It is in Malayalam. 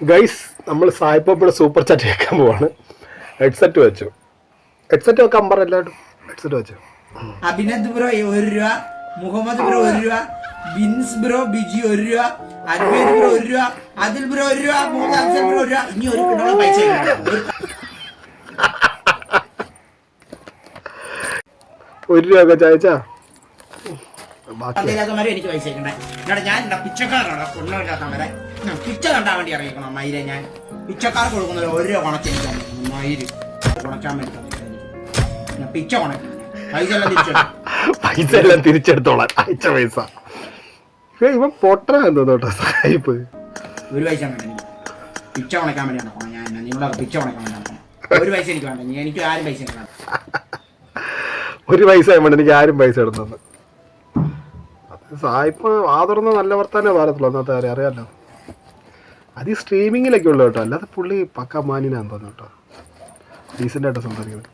ഗൈസ് നമ്മൾ സായിപ്പോപ്പിടെ സൂപ്പർ ചാറ്റ് കേൾക്കാൻ പോവാണ്. ഹെഡ്സെറ്റ് വെച്ചു. ഹെഡ്സെറ്റ് വെക്കാൻ പറഞ്ഞല്ലായിട്ടും ഹെഡ്സെറ്റ് വെച്ചു. അഭിനന്ദ് ബ്രോ ഒരു രൂപ. മുഹമ്മദ് ബ്രോ ഒരു രൂപ. ബിൻസ് ബ്രോ ബിജി ഒരു രൂപ. അൻവേദ് ബ്രോ ഒരു രൂപ. അതിൽ ബ്രോ ഒരു രൂപ. മുഹമ്മദ് അഫ്സൽ ബ്രോ ഒരു രൂപ. ഇനി ഒരു കിട്ടുന്ന പൈസ ഒരു രൂപ ഒക്കെ ചായച്ചാ പന്തയില്ലാത്തവരെ എനിക്ക് പൈസ ഇരിക്കണ്ടേ എടാ ഞാൻ എന്റെ പിച്ചക്കാരനാണ് ഒന്നുമില്ലാത്തവരെ പിച്ച കണ്ടാൻ വേണ്ടി ഇറങ്ങിക്കണം മയിലെ ഞാൻ. പിച്ചക്കാർക്ക് കൊടുക്കുന്നത് ഓരോ രൂപ ഉണക്കി എനിക്ക്. മയിൽ. ഉണക്കാൻ വേണ്ടി പിച്ച ഉണക്കി പൈസ എല്ലാം തിരിച്ചെടുക്കും പൈസ എല്ലാം തിരിച്ചെടുത്തോളാം. അയച്ച പൈസ. ഇവൻ പൊട്ടനാ എന്തോ കേട്ടോ സായിപ്പ് ഒരു പൈസ വേണ്ട എനിക്ക്. പിച്ച ഉണക്കാൻ വേണ്ടി നടക്കണം ഞാൻ. നിങ്ങളൊക്കെ പിച്ച ഉണക്കാൻ വേണ്ടി നടക്കണം. ഒരു പൈസ എനിക്ക് വേണ്ട. എനിക്ക് ആരും പൈസ ഒരു പൈസ വേണ്ട എനിക്ക് ആരും പൈസ ഇടുന്നത് സായിപ്പ് ആ നല്ല വർത്താനേ ഭാരത്തുള്ളൂ അന്നത്തെ കാര്യം അറിയാലോ. അത് ഈ സ്ട്രീമിങ്ങിലൊക്കെ ഉള്ളു കേട്ടോ. അല്ലാതെ പുള്ളി പക്ക മാനിനാന്ന് തോന്നുന്നു കേട്ടോ. ഡീസന്റായിട്ട് സംസാരിക്കുന്നത്.